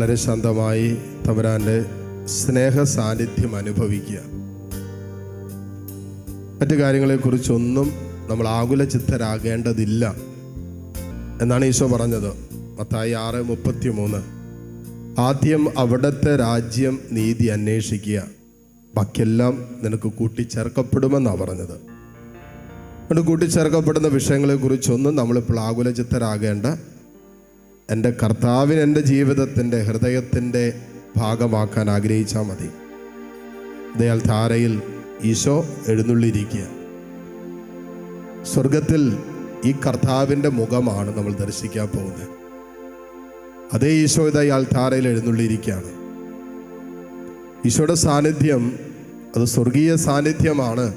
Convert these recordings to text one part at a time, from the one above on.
വളരെ ശാന്തമായി തമ്പുരാന്റെ സ്നേഹ സാന്നിധ്യം അനുഭവിക്കുക. മറ്റു കാര്യങ്ങളെക്കുറിച്ചൊന്നും നമ്മൾ ആകുല ചിത്തരാകേണ്ടതില്ല എന്നാണ് ഈശോ പറഞ്ഞത്. മത്തായി ആറ് മുപ്പത്തി മൂന്ന് ആദ്യം അവിടുത്തെ രാജ്യം നീതി അന്വേഷിക്കുക. ബാക്കിയെല്ലാം നിനക്ക് കൂട്ടിച്ചേർക്കപ്പെടുമെന്നാണ് പറഞ്ഞത്. അതുകൊണ്ട് കൂട്ടിച്ചേർക്കപ്പെടുന്ന വിഷയങ്ങളെക്കുറിച്ചൊന്നും നമ്മളിപ്പോൾ ആകുലചിത്തരാകേണ്ട എന്റെ കർത്താവിന് എന്റെ ജീവിതത്തിന്റെ ഹൃദയത്തിന്റെ ഭാഗമാക്കാൻ ആഗ്രഹിച്ചാൽ മതി. ദയാൽ ധാരയിൽ ഈശോ എഴുന്നള്ളിയിരിക്കുക സ്വർഗത്തിൽ ഈ കർത്താവിന്റെ മുഖമാണ് നമ്മൾ ദർശിക്കാൻ പോകുന്നത്. അതേ ഈശോ ഇത് അയാൾ ധാരയിൽ എഴുന്നള്ളിയിരിക്കുകയാണ് ഈശോയുടെ സാന്നിധ്യം അത് സ്വർഗീയ സാന്നിധ്യമാണ്.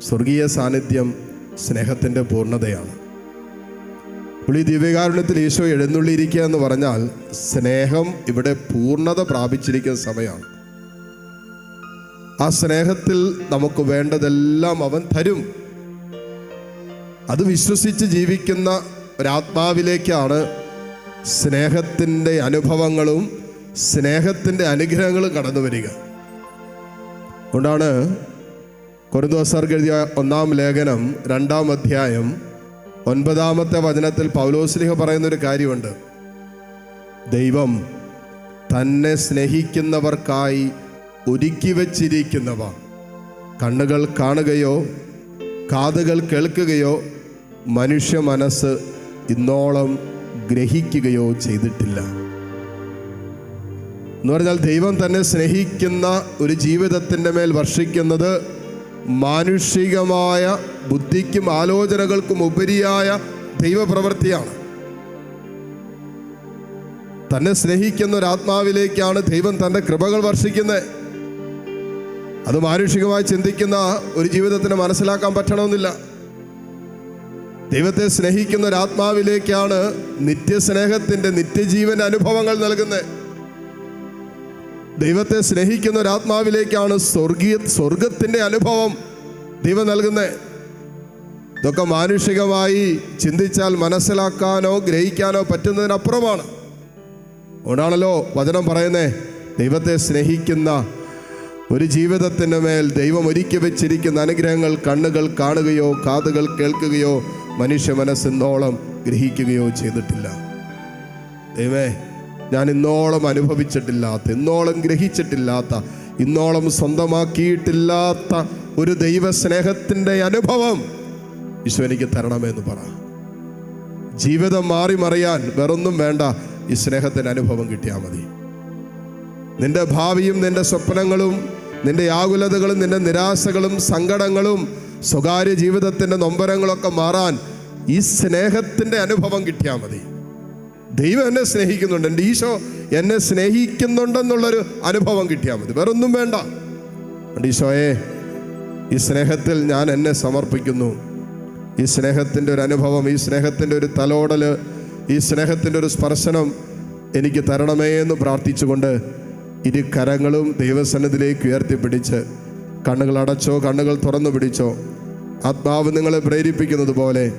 സ്വർഗീയ സാന്നിധ്യം സ്നേഹത്തിന്റെ പൂർണതയാണ്. അപ്പോൾ ഈ ദിവ്യകാരുണ്യത്തിൽ ഈശോ എഴുന്നള്ളിയിരിക്കുക എന്ന് പറഞ്ഞാൽ സ്നേഹം ഇവിടെ പൂർണത പ്രാപിച്ചിരിക്കുന്ന സമയമാണ്. ആ സ്നേഹത്തിൽ നമുക്ക് വേണ്ടതെല്ലാം അവൻ തരും. അത് വിശ്വസിച്ച് ജീവിക്കുന്ന ഒരാത്മാവിലേക്കാണ് സ്നേഹത്തിന്റെ അനുഭവങ്ങളും സ്നേഹത്തിന്റെ അനുഗ്രഹങ്ങളും കടന്നു വരിക. അതുകൊണ്ടാണ് കൊറിന്തോസർക്ക് എഴുതിയ ഒന്നാം ലേഖനം രണ്ടാം അധ്യായം ഒൻപതാമത്തെ വചനത്തിൽ പൗലോസ്ലിഹ പറയുന്ന ഒരു കാര്യമുണ്ട്. ദൈവം തന്നെ സ്നേഹിക്കുന്നവർക്കായി ഒരുക്കി വച്ചിരിക്കുന്നവ. കണ്ണുകൾ കാണുകയോ കാതുകൾ കേൾക്കുകയോ മനുഷ്യ മനസ്സ് ഇന്നോളം ഗ്രഹിക്കുകയോ ചെയ്തിട്ടില്ല. എന്ന് പറഞ്ഞാൽ ദൈവം തന്നെ സ്നേഹിക്കുന്ന ഒരു ജീവിതത്തിന്റെ മേൽ വർഷിക്കുന്നത് മാനുഷികമായ ബുദ്ധിക്കും ആലോചനകൾക്കും ഉപരിയായ ദൈവപ്രവൃത്തിയാണ്. തന്നെ സ്നേഹിക്കുന്ന ഒരു ആത്മാവിലേക്കാണ് ദൈവം തന്റെ കൃപകൾ വർഷിക്കുന്നത്. അത് മാനുഷികമായി ചിന്തിക്കുന്ന ഒരു ജീവിതത്തിന് മനസ്സിലാക്കാൻ പറ്റണമെന്നില്ല. ദൈവത്തെ സ്നേഹിക്കുന്ന ഒരു ആത്മാവിലേക്കാണ് നിത്യസ്നേഹത്തിന്റെ നിത്യജീവൻ അനുഭവങ്ങൾ നൽകുന്നത്. ദൈവത്തെ സ്നേഹിക്കുന്ന ഒരു ആത്മാവിലേക്കാണ് സ്വർഗീയ സ്വർഗത്തിന്റെ അനുഭവം ദൈവം നൽകുന്നത് ഇതൊക്കെ മാനുഷികമായി ചിന്തിച്ചാൽ മനസ്സിലാക്കാനോ ഗ്രഹിക്കാനോ പറ്റുന്നതിനപ്പുറമാണ്. അതുകൊണ്ടാണല്ലോ വചനം പറയുന്നേ ദൈവത്തെ സ്നേഹിക്കുന്ന ഒരു ജീവിതത്തിന്റെ മേൽ ദൈവം ഒരുക്കി വെച്ചിരിക്കുന്ന അനുഗ്രഹങ്ങൾ കണ്ണുകൾ കാണുകയോ കാതുകൾ കേൾക്കുകയോ മനുഷ്യ മനസ്സിന്നോളം ഗ്രഹിക്കുകയോ ചെയ്തിട്ടില്ല. ദൈവമേ ഞാൻ ഇന്നോളം അനുഭവിച്ചിട്ടില്ലാത്ത ഇന്നോളം ഗ്രഹിച്ചിട്ടില്ലാത്ത ഇന്നോളം സ്വന്തമാക്കിയിട്ടില്ലാത്ത ഒരു ദൈവസ്നേഹത്തിന്റെ അനുഭവം ഈശോ എനിക്ക് തരണമെന്ന് പറ. ജീവിതം മാറി മറിയാൻ വേറൊന്നും വേണ്ട ഈ സ്നേഹത്തിന്റെ അനുഭവം കിട്ടിയാൽ മതി. നിന്റെ ഭാവിയും നിന്റെ സ്വപ്നങ്ങളും നിന്റെ ആകുലതകളും നിന്റെ നിരാശകളും സങ്കടങ്ങളും സ്വകാര്യ ജീവിതത്തിന്റെ നൊമ്പരങ്ങളൊക്കെ മാറാൻ ഈ സ്നേഹത്തിന്റെ അനുഭവം കിട്ടിയാൽ മതി. ദൈവം എന്നെ സ്നേഹിക്കുന്നുണ്ട്. എന്റെ ഈശോ എന്നെ സ്നേഹിക്കുന്നുണ്ടെന്നുള്ളൊരു അനുഭവം കിട്ടിയാൽ മതി. വേറൊന്നും വേണ്ട. എന്റെ ഈശോയെ ഈ സ്നേഹത്തിൽ ഞാൻ എന്നെ സമർപ്പിക്കുന്നു. ഈ സ്നേഹത്തിന്റെ ഒരു അനുഭവം ഈ സ്നേഹത്തിന്റെ ഒരു തലോടൽ ഈ സ്നേഹത്തിന്റെ ഒരു സ്പർശനം എനിക്ക് തരണമേ എന്ന് പ്രാർത്ഥിച്ചുകൊണ്ട് ഇരു കരങ്ങളും ദൈവസന്നിധിയിലേക്ക് ഉയർത്തിപ്പിടിച്ച് കണ്ണുകൾ അടച്ചോ കണ്ണുകൾ തുറന്നു പിടിച്ചോ ആത്മാവ് നിങ്ങളെ പ്രേരിപ്പിക്കുന്നത് പോലെ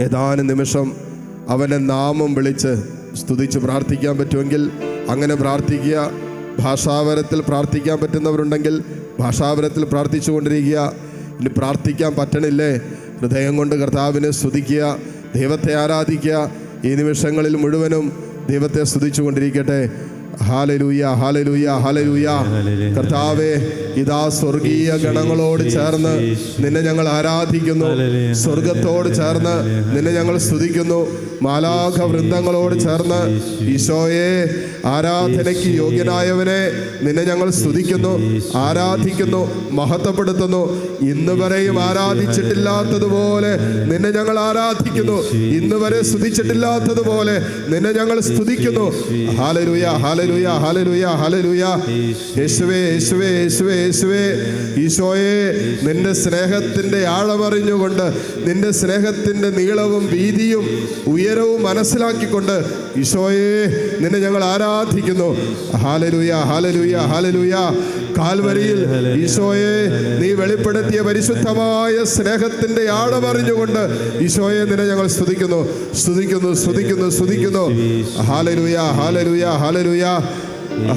ഏതാനും നിമിഷം അവന്റെ നാമം വിളിച്ച് സ്തുതിച്ച് പ്രാർത്ഥിക്കാൻ പറ്റുമെങ്കിൽ അങ്ങനെ പ്രാർത്ഥിക്കുക. ഭാഷാവരത്തിൽ പ്രാർത്ഥിക്കാൻ പറ്റുന്നവരുണ്ടെങ്കിൽ ഭാഷാവരത്തിൽ പ്രാർത്ഥിച്ചു കൊണ്ടിരിക്കുക. ഇനി പ്രാർത്ഥിക്കാൻ പറ്റണില്ലേ? ഹൃദയം കൊണ്ട് കർത്താവിനെ സ്തുതിക്കുക. ദൈവത്തെ ആരാധിക്കുക. ഈ നിമിഷങ്ങളിൽ മുഴുവനും ദൈവത്തെ സ്തുതിച്ചു കൊണ്ടിരിക്കട്ടെ. Hallelujah hallelujah hallelujah. കർത്താവേ ഇതാ സ്വർഗീയ ഗണങ്ങളോട് ചേർന്ന് നിന്നെ ഞങ്ങൾ ആരാധിക്കുന്നു. സ്വർഗത്തോട് ചേർന്ന് നിന്നെ ഞങ്ങൾ സ്തുതിക്കുന്നു. മാലാഖ വൃന്ദങ്ങളോട് ചേർന്ന് ഈശോയെ ആരാധനയ്ക്ക് യോഗ്യനായവനെ നിന്നെ ഞങ്ങൾ സ്തുതിക്കുന്നു ആരാധിക്കുന്നു മഹത്വപ്പെടുത്തുന്നു. ഇന്ന് വരെയും ആരാധിച്ചിട്ടില്ലാത്തതുപോലെ നിന്നെ ഞങ്ങൾ ആരാധിക്കുന്നു. ഇന്ന് വരെ സ്തുതിച്ചിട്ടില്ലാത്തതുപോലെ നിന്നെ ഞങ്ങൾ സ്തുതിക്കുന്നു. ഹാലലുയ. യേശുവേ യേശുവേ ഈശോയെ നിന്റെ സ്നേഹത്തിന്റെ ആഴമറിഞ്ഞുകൊണ്ട് നിന്റെ സ്നേഹത്തിന്റെ നീളവും വീതിയും ഉയരവും മനസ്സിലാക്കിക്കൊണ്ട് ഈശോയെ നിന്നെ ഞങ്ങൾ ആരാധിക്കുന്നു. ഹാലലുയ ഹാലലുയ ഹാലലുയ കാൽവരിയിൽ ഈശോയെ നീ വെളിപ്പെടുത്തിയ പരിശുദ്ധമായ സ്നേഹത്തിന്റെ ആഴമറിഞ്ഞുകൊണ്ട് ഈശോയെ നിന്നെ ഞങ്ങൾ സ്തുതിക്കുന്നു. സ്തുതിക്കുന്നു സ്തുതിക്കുന്നു സ്തുതിക്കുന്നു. ഹാലലുയ ഹാലലുയ ഹാലലുയ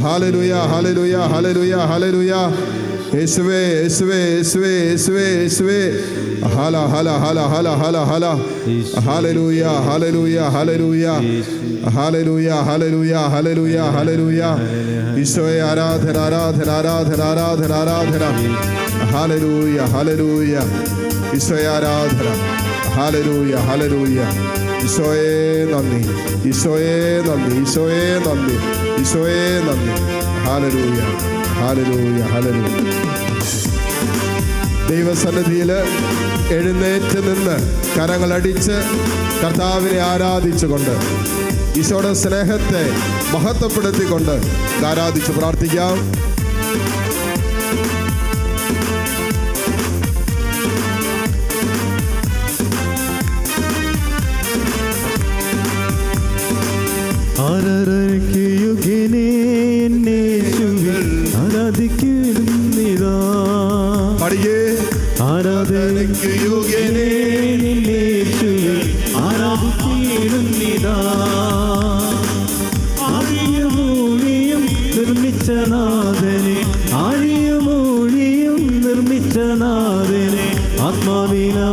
ഹാലലുയ ഹാലലുയ ഹാലലുയ ഹാലലുയ യേശുവേ യേശുവേ യേശുവേ യേശുവേ യേശുവേ. ഹാല ഹല ഹല ഹല ഹല ഹല. ഹലലൂയ ഹലലൂയ ഹലലൂയ. ഹലലൂയ ഹലലൂയ ഹലലൂയ ഹലലൂയ. ഈശോയെ ആരാധന ആരാധന ആരാധന ആരാധന ആരാധന. ഹലലൂയ ഹലലൂയ. ഈശോയെ ആരാധന. ഹലലൂയ ഹലലൂയ. ഈശോയെ നന്ദി. ഈശോയെ നന്ദി. ഈശോയെ നന്ദി. ഈശോയെ നന്ദി. Hallelujah hallelujah hallelujah. ദൈവസന്നിധിയിൽ എഴുന്നേറ്റ് നിന്ന് കരങ്ങളടിച്ച് കർത്താവിനെ ആരാധിച്ചുകൊണ്ട് ഈശോയുടെ സ്നേഹത്തെ മഹത്വപ്പെടുത്തിക്കൊണ്ട് ആരാധിച്ച് പ്രാർത്ഥിക്കാം. നാഥനെ ആഴിയും ഓഴിയും നിർമ്മിച്ച നാഥനെ ആത്മാവിനാ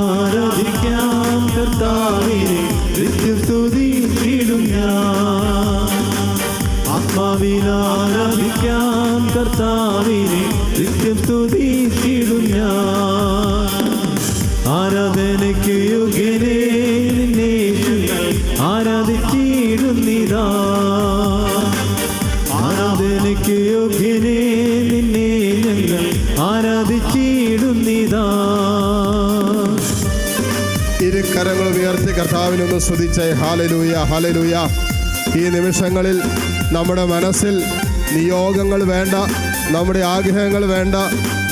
കർത്താവിനൊന്ന് സ്തുതിച്ചേ. ഹാലലൂയ ഹാലലൂയ ഈ നിമിഷങ്ങളിൽ നമ്മുടെ മനസ്സിൽ നിയോഗങ്ങൾ വേണ്ട നമ്മുടെ ആഗ്രഹങ്ങൾ വേണ്ട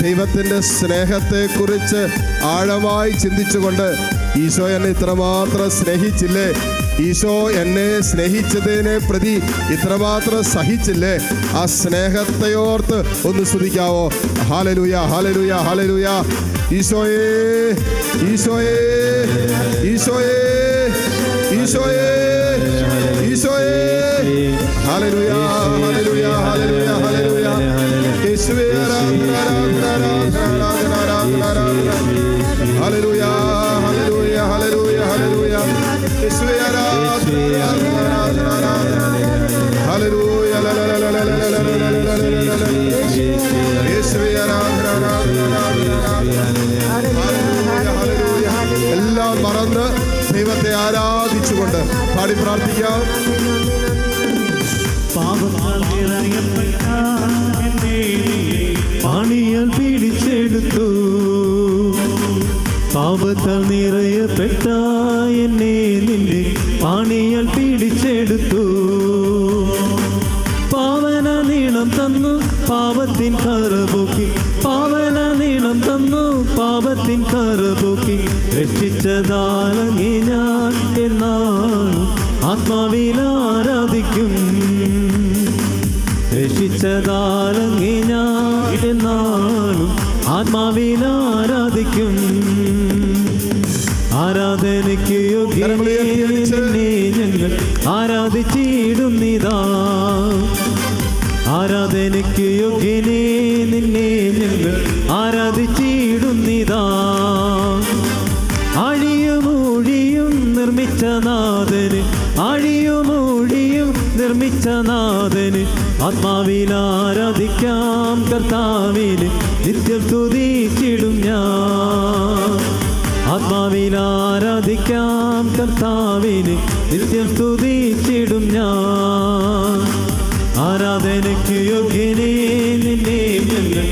ദൈവത്തിന്റെ സ്നേഹത്തെക്കുറിച്ച് ആഴമായി ചിന്തിച്ചുകൊണ്ട് ഈശോ എന്നെ ഇത്രമാത്രം സ്നേഹിച്ചില്ലേ? ഈശോ എന്നെ സ്നേഹിച്ചതിനെ പ്രതി ഇത്രമാത്രം സഹിച്ചില്ലേ? ആ സ്നേഹത്തെയോർത്ത് ഒന്ന് സ്തുതിക്കാവോ? ഹാലലൂയ ഹാലലൂയ ഹാലലൂയ ഈശോയേ ഈശോയേ ഈശോയേ. ഈശോയേ ഈശോയേ. ഹാലലൂയ മറന്ന് ദൈവത്തെ ആരാധിച്ചുകൊണ്ട് പാടി പ്രാർത്ഥിക്കാം. പാണിയാൽ പിടിച്ചെടുത്തു. പാപത്താൽ നിറയപ്പെട്ട എന്നെ നിന്റെ പാണിയാൽ പിടിച്ചെടുത്തു. പാപത്തിൻ കറുപൂക്കി പാവന നീളം തന്നു പാപത്തിൻ കറുപൂക്കി രക്ഷിച്ചതാലങ്ങി ഞാൻ എന്നാണ്. ആത്മാവിൽ ആരാധിക്കും. രക്ഷിച്ചതാലങ്ങി ഞാൻ എന്നാലും ആത്മാവിൽ ആരാധിക്കും. ആരാധനയ്ക്ക് യോഗ്യനെ ഞങ്ങൾ ആരാധിച്ചിടുന്നിതാ ആരാധനയ്ക്ക് യോഗ്യനെ നിന്നെ ഞങ്ങൾ ആരാധിച്ചിടുന്നിതാ. അഴിയുമൂഴിയും നിർമ്മിച്ച നാഥന് അഴിയുമൂഴിയും നിർമ്മിച്ച നാഥന് ആത്മാവിൽ ആരാധിക്കാം കർത്താവിന് നിത്യം സ്തുതിച്ചിടും ഞാൻ. ആത്മാവിൽ ആരാധിക്കാം കർത്താവിന് നിത്യം സ്തുതിച്ചിടും ഞാൻ. ആരാധനയ്ക്ക് യോഗ്യനേ നിന്നെ ഞങ്ങൾ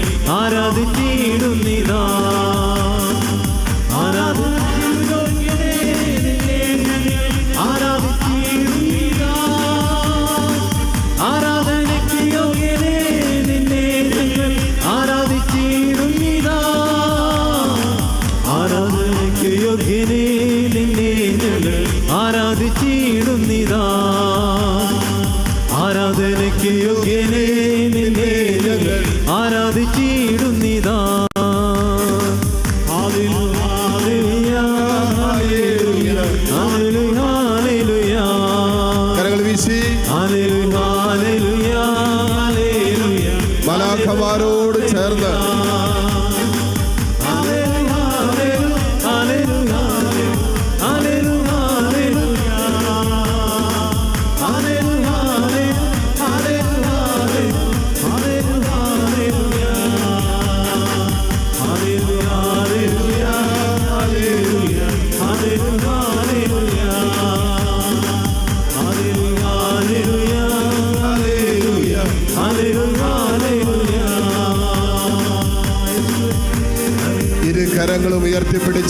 మలాఖ వారు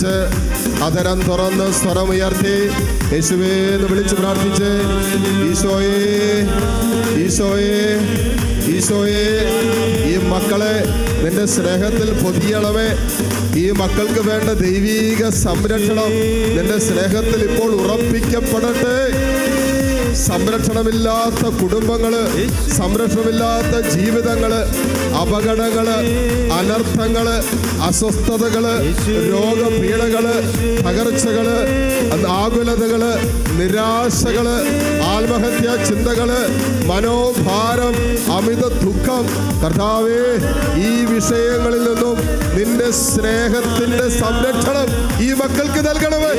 ഉയർത്തിപ്പിടിച്ച് അധരം തുറന്ന് സ്വരം ഉയർത്തി യേശുവേ എന്ന് വിളിച്ച് പ്രാർത്ഥിച്ച് ഈശോയെ ഈശോയെ ഈശോയെ ഈ മക്കളെ നിന്റെ സ്നേഹത്തിൽ പൊതിയളവേ ഈ മക്കൾക്ക് വേണ്ട ദൈവീക സംരക്ഷണം നിന്റെ സ്നേഹത്തിൽ ഇപ്പോൾ ഉറപ്പിക്കപ്പെടട്ടെ. സംരക്ഷണമില്ലാത്ത കുടുംബങ്ങൾ സംരക്ഷണമില്ലാത്ത ജീവിതങ്ങൾ അപകടങ്ങൾ അനർത്ഥങ്ങൾ അസ്വസ്ഥതകൾ രോഗപീഠകൾ തകർച്ചകൾ ആകുലതകൾ നിരാശകൾ ആത്മഹത്യാ ചിന്തകൾ മനോഭാരം അമിത ദുഃഖം. കർത്താവേ ഈ വിഷയങ്ങളിൽ നിന്നും നിന്റെ സ്നേഹത്തിന്റെ സംരക്ഷണം ഈ മക്കൾക്ക് നൽകണമേ.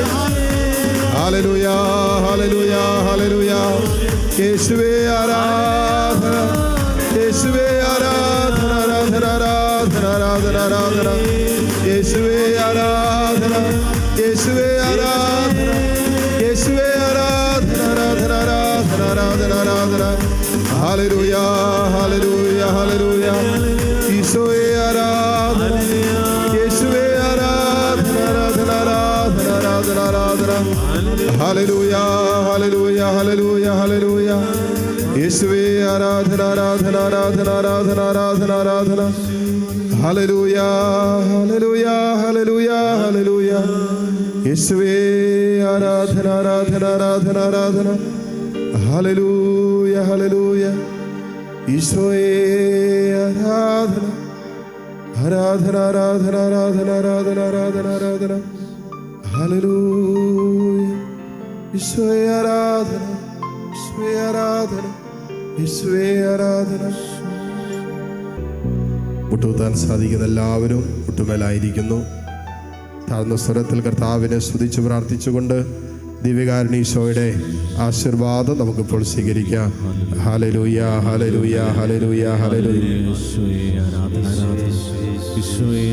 Hallelujah hallelujah hallelujah. യേശുവേ ആരാധന. യേശുവേ ആരാധന ആരാധന യേശുവേ ആരാധന യേശുവേ ആരാധന യേശുവേ ആരാധന ആരാധന ആരാധന ആരാധന ആരാധന ഹല്ലേലൂയ ഹല്ലേലൂയ ഹല്ലേലൂയ ഈശോയെ ആരാധന യേശുവേ ആരാധന ആരാധന ആരാധന ആരാധന ആരാധന ഹല്ലേലൂയ ഹല്ലേലൂയ ഹല്ലേലൂയ ഹല്ലേലൂയ യേശുവേ ആരാധന ആരാധന ആരാധന ആരാധന ആരാധന ആരാധന ഹല്ലേലൂയ ഹല്ലേലൂയ ഹല്ലേലൂയ ഹല്ലേലൂയ യേശുവേ ആരാധന ആരാധന ആരാധന ആരാധന. ഹലലൂയ ഹലലൂയ ഈശോയെ ആരാധന. ആരാധന ആരാധന ആരാധന ആരാധന ആരാധന ആരാധന. ഹലലൂയ ഈശോയെ ആരാധന. ഈശോയെ ആരാധന. ഈശോയെ ആരാധന. മുട്ടുകുത്താൻ സാധിക്കുന്ന എല്ലാവരും മുട്ടുമേലായിരിക്കുന്നു താഴ്ന്ന സ്വരത്തിൽ കർത്താവിനെ സ്തുതിച്ച് പ്രാർത്ഥിച്ചുകൊണ്ട് ദിവ്യകാരണീശോയുടെ ആശീർവാദം നമുക്കിപ്പോൾ സ്വീകരിക്കാം. ഹാലലൂയ ഹാലലൂയ ഹാലലൂയ ഹാലലൂയ ഈശോയെ